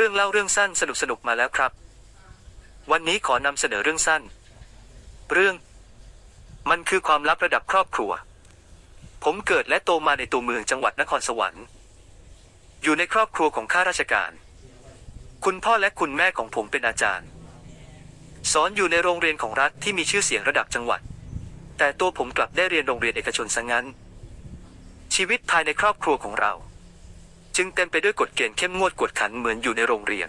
รื่องเล่าเรื่องสั้นสนุกสนุกมาแล้วครับ วันนี้ขอนำเสนอเรื่องสั้น เรื่อง มันคือความลับระดับครอบครัว ผมเกิดและโตมาในตัวเมืองจังหวัดนครสวรรค์ อยู่ในครอบครัวของข้าราชการ คุณพ่อและคุณแม่ของผมเป็นอาจารย์ สอนอยู่ในโรงเรียนของรัฐที่มีชื่อเสียงระดับจังหวัด แต่ตัวผมกลับได้เรียนโรงเรียนเอกชนซะงั้น ชีวิตภายในครอบครัวของเรา จึงเต็มไปด้วยกฎเกณฑ์เข้มงวดกวดขันเหมือนอยู่ในโรงเรียน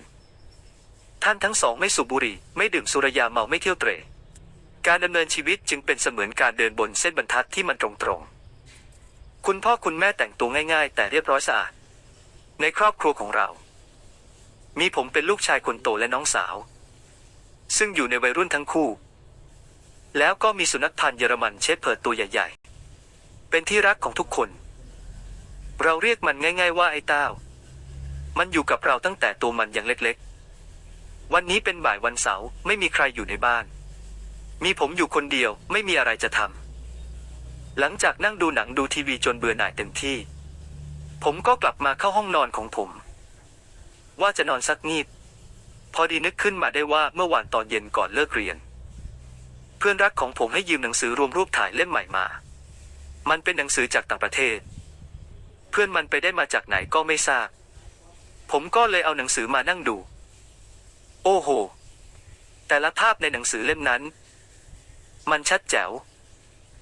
ท่านทั้งสองไม่สูบบุหรี่ไม่ดื่มสุรยาเมาไม่เที่ยวเตร่การดำเนินชีวิตจึงเป็นเสมือนการเดินบนเส้นบรรทัดที่มันตรงๆ คุณพ่อคุณแม่แต่งตัวง่าย ๆ แต่เรียบร้อยสะอาด ในครอบครัวของเรา มีผมเป็นลูกชายคนโตและน้องสาว ซึ่งอยู่ในวัยรุ่นทั้งคู่ แล้วก็มีสุนัขพันธุ์เยอรมันเชฟเพิร์ดตัวใหญ่ ๆ เป็นที่รักของทุกคน เราเรียกมันง่ายๆว่าไอ้เต้า มันอยู่กับเราตั้งแต่ตัวมันยังเล็กๆ วันนี้เป็นบ่ายวันเสาร์ไม่มีใครอยู่ในบ้าน มีผมอยู่คนเดียวไม่มีอะไรจะทำ หลังจากนั่งดูหนังดูทีวีจนเบื่อหน่ายเต็มที่ ผมก็กลับมาเข้าห้องนอนของผม ว่าจะนอนสักงีบ พอดีนึกขึ้นมาได้ว่าเมื่อวานตอนเย็นก่อนเลิกเรียน เพื่อนรักของผมให้ยืมหนังสือรวมรูปถ่ายเล่มใหม่มา มันเป็นหนังสือจากต่างประเทศ เพื่อนมันไปได้มาจากไหนก็ไม่ทราบ ผมก็เลยเอาหนังสือมานั่งดู โอ้โห แต่ละภาพในหนังสือเล่มนั้น มันชัดแจ๋ว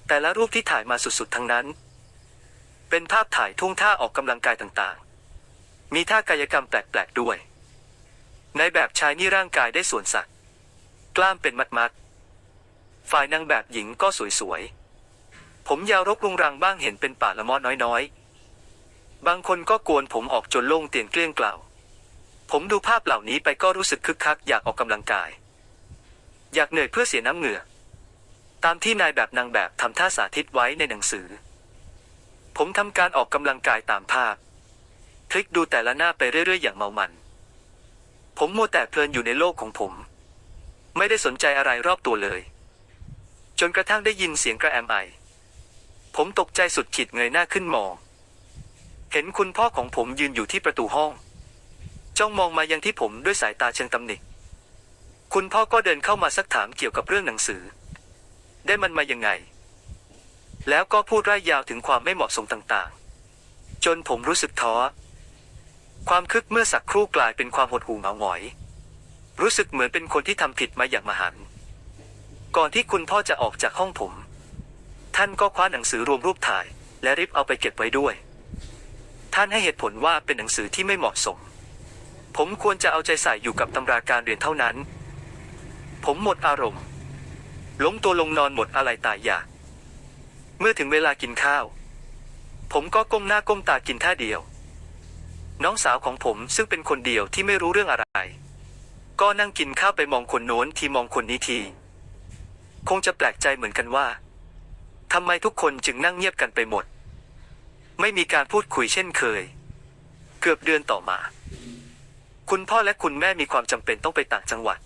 แต่ละรูปที่ถ่ายมาสุดๆทั้งนั้น เป็นภาพถ่ายทุ่งท่าออกกำลังกายต่างๆ มีท่ากายกรรมแปลกๆด้วย ในแบบชายนี่ร่างกายได้ส่วนสักกล้ามเป็นมัดๆ ฝ่ายนางแบบหญิงก็สวยๆ ผมยาวรกรุงรังบ้างเห็นเป็นป่าละมอน้อยๆ บางคนก็โกนผมออกจนโล่งเตียนเกลี้ยงเกล่าวผมดูภาพเหล่านี้ไปก็รู้สึกคึกคักอยากออกกำลังกาย อยากเหนื่อยเพื่อเสียน้ำเหงื่อ ตามที่นายแบบนางแบบทำท่าสาธิตไว้ในหนังสือ ผมทำการออกกำลังกายตามภาพ คลิกดูแต่ละหน้าไปเรื่อยๆ อย่างเมามัน ผมมัวแต่เพลินอยู่ในโลกของผม ไม่ได้สนใจอะไรรอบตัวเลย จนกระทั่งได้ยินเสียงกระแอมไอ ผมตกใจสุดขีดเงยหน้าขึ้นมอง เห็นคุณพ่อของผมยืนอยู่ที่ประตูห้อง จ้องมองมายังที่ผมด้วยสายตาเชิงตำหนิ คุณพ่อก็เดินเข้ามาซักถามเกี่ยวกับเรื่องหนังสือ ได้มันมายังไง แล้วก็พูดร่ายยาวถึงความไม่เหมาะสมต่างๆ จนผมรู้สึกท้อ ความคึกเมื่อสักครู่กลายเป็นความหดหู่เหงาหงอย รู้สึกเหมือนเป็นคนที่ทำผิดมาอย่างมหันต์ก่อนที่คุณพ่อจะออกจากห้องผม ท่านก็คว้าหนังสือรวมรูปถ่าย และริบเอาไปเก็บไว้ด้วยานให้เหตุผลว่าเป็นหนังสือที่ไม่เหมาะสม ผมควรจะเอาใจใส่อยู่กับตำราการเรียนเท่านั้น ผมหมดอารมณ์ล้มตัวลงนอนหมดอะไรตายอยาก เมื่อถึงเวลากินข้าว ผมก็ก้มหน้าก้มตากินท่าเดียว น้องสาวของผมซึ่งเป็นคนเดียวที่ไม่รู้เรื่องอะไร ก็นั่งกินข้าวไปมองคนโน้นทีมองคนนี้ที คงจะแปลกใจเหมือนกันว่าทำไมทุกคนจึงนั่งเงียบกันไปหมด ไม่มีการพูดคุยเช่นเคย เกือบเดือนต่อมา คุณพ่อและคุณแม่มีความจำเป็นต้องไปต่างจังหวัด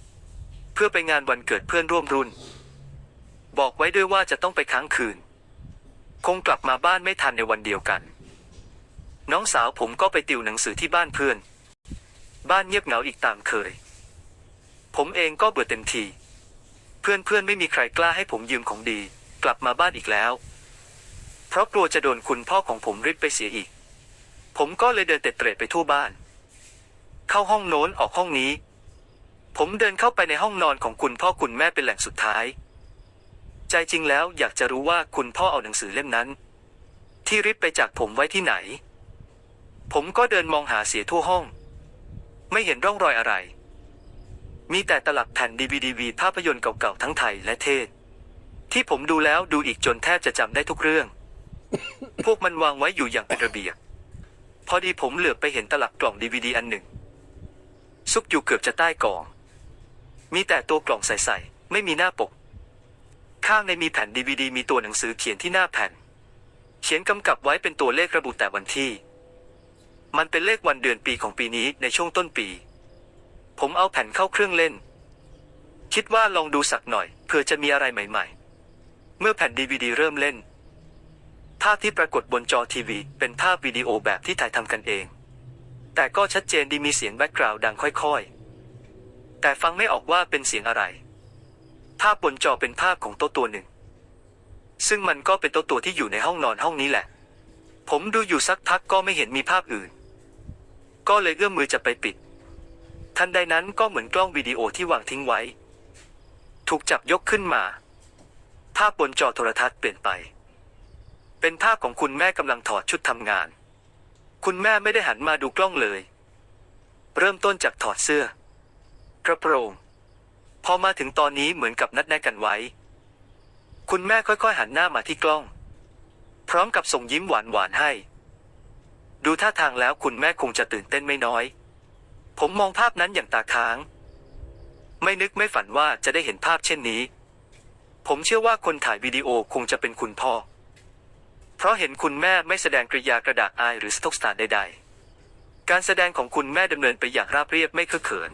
เพื่อไปงานวันเกิดเพื่อนร่วมรุ่น บอกไว้ด้วยว่าจะต้องไปค้างคืน คงกลับมาบ้านไม่ทันในวันเดียวกัน น้องสาวผมก็ไปติวหนังสือที่บ้านเพื่อน บ้านเงียบเหงาอีกตามเคย ผมเองก็เบื่อเต็มที เพื่อนเพื่อนๆไม่มีใครกล้าให้ผมยืมของดี กลับมาบ้านอีกแล้ว เพราะกลัวจะโดนคุณพ่อของผมริบไปเสียอีก ผมก็เลยเดินเตะเตร่ไปทั่วบ้าน เข้าห้องโน้นออกห้องนี้ ผมเดินเข้าไปในห้องนอนของคุณพ่อคุณแม่เป็นแหล่งสุดท้าย ใจจริงแล้วอยากจะรู้ว่าคุณพ่อเอาหนังสือเล่มนั้น ที่ริบไปจากผมไว้ที่ไหน ผมก็เดินมองหาเสียทั่วห้อง ไม่เห็นร่องรอยอะไร มีแต่ตลับแผ่นดีวีดีวีภาพยนตร์เก่าๆทั้งไทยและเทศที่ผมดูแล้วดูอีกจนแทบจะจำได้ทุกเรื่อง พวกมันวางไว้อยู่อย่างเป็นระเบียบ พอดีผมเหลือบไปเห็นตลับกล่องดีวีดีอันหนึ่ง ซุกอยู่เกือบจะใต้กล่อง มีแต่ตัวกล่องใสๆ ไม่มีหน้าปก ข้างในมีแผ่นดีวีดีมีตัวหนังสือเขียนที่หน้าแผ่น เขียนกำกับไว้เป็นตัวเลขระบุแต่วันที่ มันเป็นเลขวันเดือนปีของปีนี้ในช่วงต้นปี ผมเอาแผ่นเข้าเครื่องเล่น คิดว่าลองดูสักหน่อยเผื่อจะมีอะไรใหม่ ๆ เมื่อแผ่นดีวดีเริ่มเล่น ภาพที่ปรากฏบนจอทีวี เป็นภาพวิดีโอแบบที่ถ่ายทำกันเอง แต่ก็ชัดเจนดีมีเสียงแบ็กกราวด์ดังค่อยๆ แต่ฟังไม่ออกว่าเป็นเสียงอะไร ภาพบนจอเป็นภาพของโต๊ะตัวหนึ่ง ซึ่งมันก็เป็นโต๊ะตัวที่อยู่ในห้องนอนห้องนี้แหละ ผมดูอยู่สักพักก็ไม่เห็นมีภาพอื่น ก็เลยเอื้อมมือจะไปปิด ทันใดนั้นก็เหมือนกล้องวิดีโอที่วางทิ้งไว้ ถูกจับยกขึ้นมา ภาพบนจอโทรทัศน์เปลี่ยนไป เป็นภาพของคุณแม่กำลังถอดชุดทำงาน คุณแม่ไม่ได้หันมาดูกล้องเลย เริ่มต้นจากถอดเสื้อ กระโปรง พอมาถึงตอนนี้เหมือนกับนัดแนะกันไว้ คุณแม่ค่อยๆหันหน้ามาที่กล้อง พร้อมกับส่งยิ้มหวานๆให้ ดูท่าทางแล้วคุณแม่คงจะตื่นเต้นไม่น้อย ผมมองภาพนั้นอย่างตาค้าง ไม่นึกไม่ฝันว่าจะได้เห็นภาพเช่นนี้ ผมเชื่อว่าคนถ่ายวิดีโอคงจะเป็นคุณพ่อ ราะเห็นคุณแม่ไม่แสดงกริยากระดากอายหรือสตอกสตาร์ใด ๆ การแสดงของคุณแม่ดำเนินไปอย่างราบเรียบไม่เคอะเขิน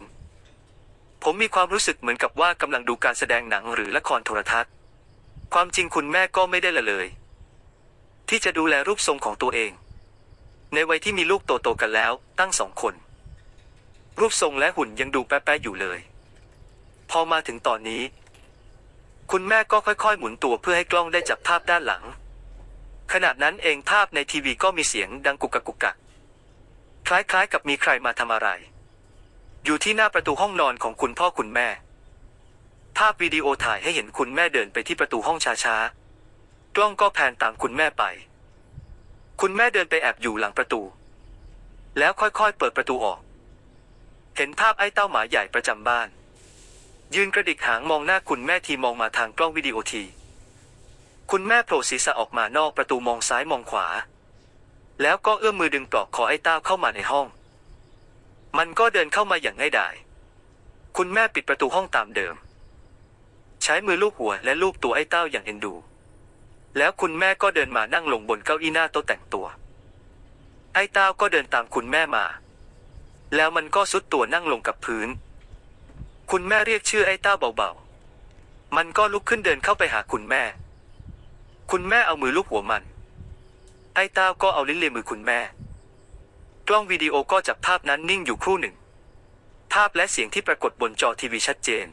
ผมมีความรู้สึกเหมือนกับว่ากำลังดูการแสดงหนังหรือละครโทรทัศน์ ความจริงคุณแม่ก็ไม่ได้ละเลย ที่จะดูแลรูปทรงของตัวเอง ในวัยที่มีลูกโตๆกันแล้ว ตั้งสองคน รูปทรงและหุ่นยังดูแป๊ะๆอยู่เลย พอมาถึงตอนนี้ คุณแม่ก็ค่อยๆ หมุนตัวเพื่อให้กล้องได้จับภาพด้านหลัง ขณะนั้นเองภาพในทีวีก็มีเสียงดังกุกกักกุกกักคล้ายๆกับมีใครมาทำอะไร อยู่ที่หน้าประตูห้องนอนของคุณพ่อคุณแม่ ภาพวิดีโอถ่ายให้เห็นคุณแม่เดินไปที่ประตูห้องช้าๆ กล้องก็แพนตามคุณแม่ไป คุณแม่เดินไปแอบอยู่หลังประตู แล้วค่อยๆเปิดประตูออก เห็นภาพไอ้เต้าหมาใหญ่ประจำบ้าน ยืนกระดิกหางมองหน้าคุณแม่ทีมองมาทางกล้องวิดีโอที คุณแม่โผล่ศีรษะออกมานอกประตูมองซ้ายมองขวา แล้วก็เอื้อมมือดึงปลอกคอไอ้ต้าเข้ามาในห้อง มันก็เดินเข้ามาอย่างง่ายดาย คุณแม่ปิดประตูห้องตามเดิม ใช้มือลูบหัวและลูบตัวไอ้เต้าอย่างเอ็นดู แล้วคุณแม่ก็เดินมานั่งลงบนเก้าอี้หน้าโต๊ะแต่งตัว ไอ้เต้าก็เดินตามคุณแม่มา แล้วมันก็ซุดตัวนั่งลงกับพื้น คุณแม่เรียกชื่อไอ้เต้าเบาๆ มันก็ลุกขึ้นเดินเข้าไปหาคุณแม่ คุณแม่เอามือลูบหัวมัน ไอ้ต้าก็เอาลิ้นเลียมือคุณแม่ กล้องวิดีโอก็จับภาพนั้นนิ่งอยู่ครู่หนึ่ง ภาพและเสียงที่ปรากฏบนจอทีวีชัดเจน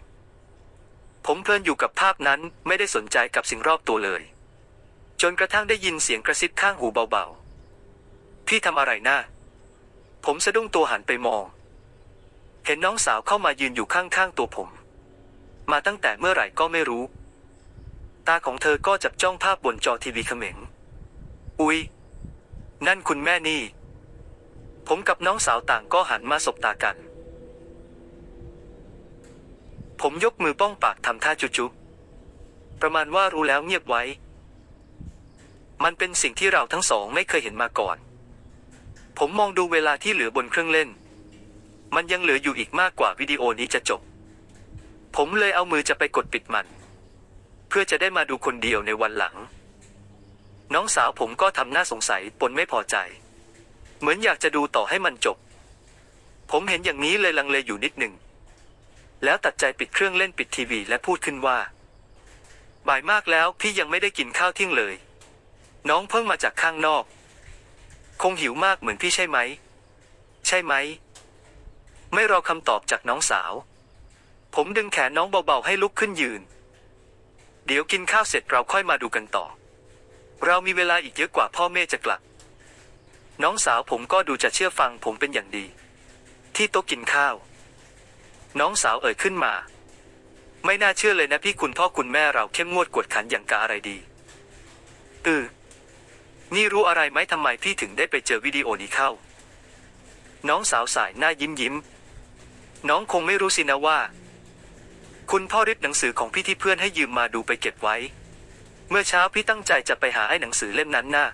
ผมเพลินอยู่กับภาพนั้นไม่ได้สนใจกับสิ่งรอบตัวเลย จนกระทั่งได้ยินเสียงกระซิบข้างหูเบาๆ พี่ทำอะไรนะ่าผมสะดุ้งตัวหันไปมอง เห็นน้องสาวเข้ามายืนอยู่ข้างๆตัวผม มาตั้งแต่เมื่อไหร่ก็ไม่รู้ ตาของเธอก็จับจ้องภาพบนจอทีวีเขม็ง อุ๊ย นั่นคุณแม่นี่ ผมกับน้องสาวต่างก็หันมาสบตากัน ผมยกมือป้องปากทำท่าจุ๊บๆประมาณว่ารู้แล้วเงียบไว้ มันเป็นสิ่งที่เราทั้งสองไม่เคยเห็นมาก่อน ผมมองดูเวลาที่เหลือบนเครื่องเล่น มันยังเหลืออยู่อีกมากกว่าวิดีโอนี้จะจบ ผมเลยเอามือจะไปกดปิดมัน เพื่อจะได้มาดูคนเดียวในวันหลัง น้องสาวผมก็ทำหน้าสงสัยปนไม่พอใจ เหมือนอยากจะดูต่อให้มันจบ ผมเห็นอย่างนี้เลยลังเลอยู่นิดหนึ่ง แล้วตัดใจปิดเครื่องเล่นปิดทีวีและพูดขึ้นว่า บ่ายมากแล้วพี่ยังไม่ได้กินข้าวเที่ยงเลย น้องเพิ่งมาจากข้างนอก คงหิวมากเหมือนพี่ใช่ไหม ใช่ไหม ไม่รอคำตอบจากน้องสาว ผมดึงแขนน้องเบาๆให้ลุกขึ้นยืน เดี๋ยวกินข้าวเสร็จเราค่อยมาดูกันต่อ เรามีเวลาอีกเยอะกว่าพ่อแม่จะกลับ น้องสาวผมก็ดูจะเชื่อฟังผมเป็นอย่างดี ที่โต๊ะกินข้าว น้องสาวเอ่ยขึ้นมา ไม่น่าเชื่อเลยนะพี่คุณพ่อคุณแม่เราเข้มงวดกวดขันอย่างกะอะไรดีเออนี่รู้อะไรไหมทำไมพี่ถึงได้ไปเจอวิดีโอนี้เข้า น้องสาวสายหน้ายิ้มยิ้ม น้องคงไม่รู้สินะว่า คุณพ่อริบหนังสือของพี่ที่เพื่อนให้ยืมมาดูไปเก็บไว้ เมื่อเช้าพี่ตั้งใจจะไปหาไอ้หนังสือเล่มนั้นน่ะ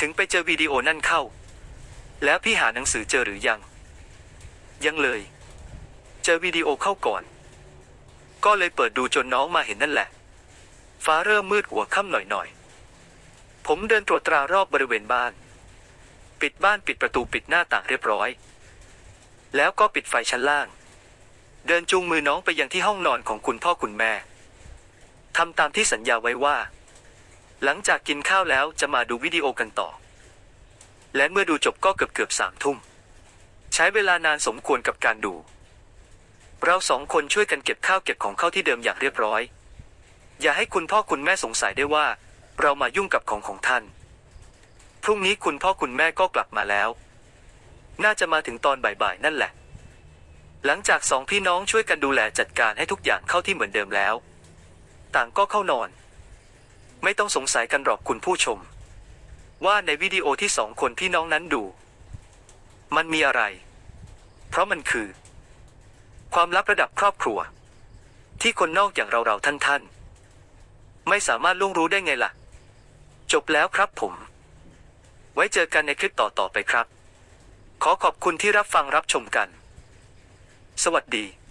ถึงไปเจอวิดีโอนั่นเข้า แล้วพี่หาหนังสือเจอหรือยัง ยังเลย เจอวิดีโอเข้าก่อน ก็เลยเปิดดูจนน้องมาเห็นนั่นแหละ ฟ้าเริ่มมืดหัวค่ำหน่อยๆ ผมเดินตรวจตรารอบบริเวณบ้าน ปิดบ้านปิดประตูปิดหน้าต่างเรียบร้อย แล้วก็ปิดไฟชั้นล่าง เดินจูงมือน้องไปยังที่ห้องนอนของคุณพ่อคุณแม่ทำตามที่สัญญาไว้ว่า หลังจากกินข้าวแล้วจะมาดูวิดีโอกันต่อ และเมื่อดูจบก็เกือบเกือบสามทุ่ม ใช้เวลานานสมควรกับการดู เราสองคนช่วยกันเก็บข้าวเก็บของเข้าที่เดิมอย่างเรียบร้อย อย่าให้คุณพ่อคุณแม่สงสัยได้ว่า เรามายุ่งกับของของท่าน พรุ่งนี้คุณพ่อคุณแม่ก็กลับมาแล้ว น่าจะมาถึงตอนบ่ายๆนั่นแหละ หลังจากสองพี่น้องช่วยกันดูแลจัดการให้ทุกอย่างเข้าที่เหมือนเดิมแล้ว ต่างก็เข้านอน ไม่ต้องสงสัยกันหรอกคุณผู้ชม ว่าในวิดีโอที่สองคนพี่น้องนั้นดู มันมีอะไร เพราะมันคือ ความลับระดับครอบครัว ที่คนนอกอย่างเราๆท่านๆ ไม่สามารถล่วงรู้ได้ไงล่ะ จบแล้วครับผม ไว้เจอกันในคลิปต่อๆไปครับ ขอขอบคุณที่รับฟังรับชมกัน สวัสดี